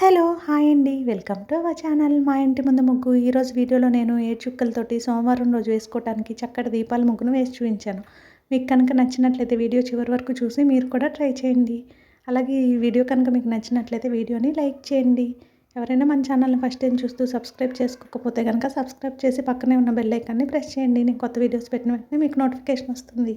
Hello hi అండి. Welcome to our channel. మా ఇంటి ముందు ముగ్గు. ఈరోజు వీడియోలో నేను ఏ చుక్కలతోటి సోమవారం రోజు వేసుకోవడానికి చక్కటి దీపాల ముగ్గును వేసి చూపించాను. మీకు కనుక నచ్చినట్లయితే వీడియో చివరి వరకు చూసి మీరు కూడా ట్రై చేయండి. అలాగే ఈ వీడియో కనుక మీకు నచ్చినట్లయితే వీడియోని లైక్ చేయండి. ఎవరైనా మన ఛానల్ని ఫస్ట్ టైం చూస్తూ సబ్స్క్రైబ్ చేసుకోకపోతే కనుక సబ్స్క్రైబ్ చేసి పక్కనే ఉన్న బెల్ ఐకాన్ని ప్రెస్ చేయండి. నేను కొత్త వీడియోస్ పెట్టిన వెంటనే మీకు నోటిఫికేషన్ వస్తుంది.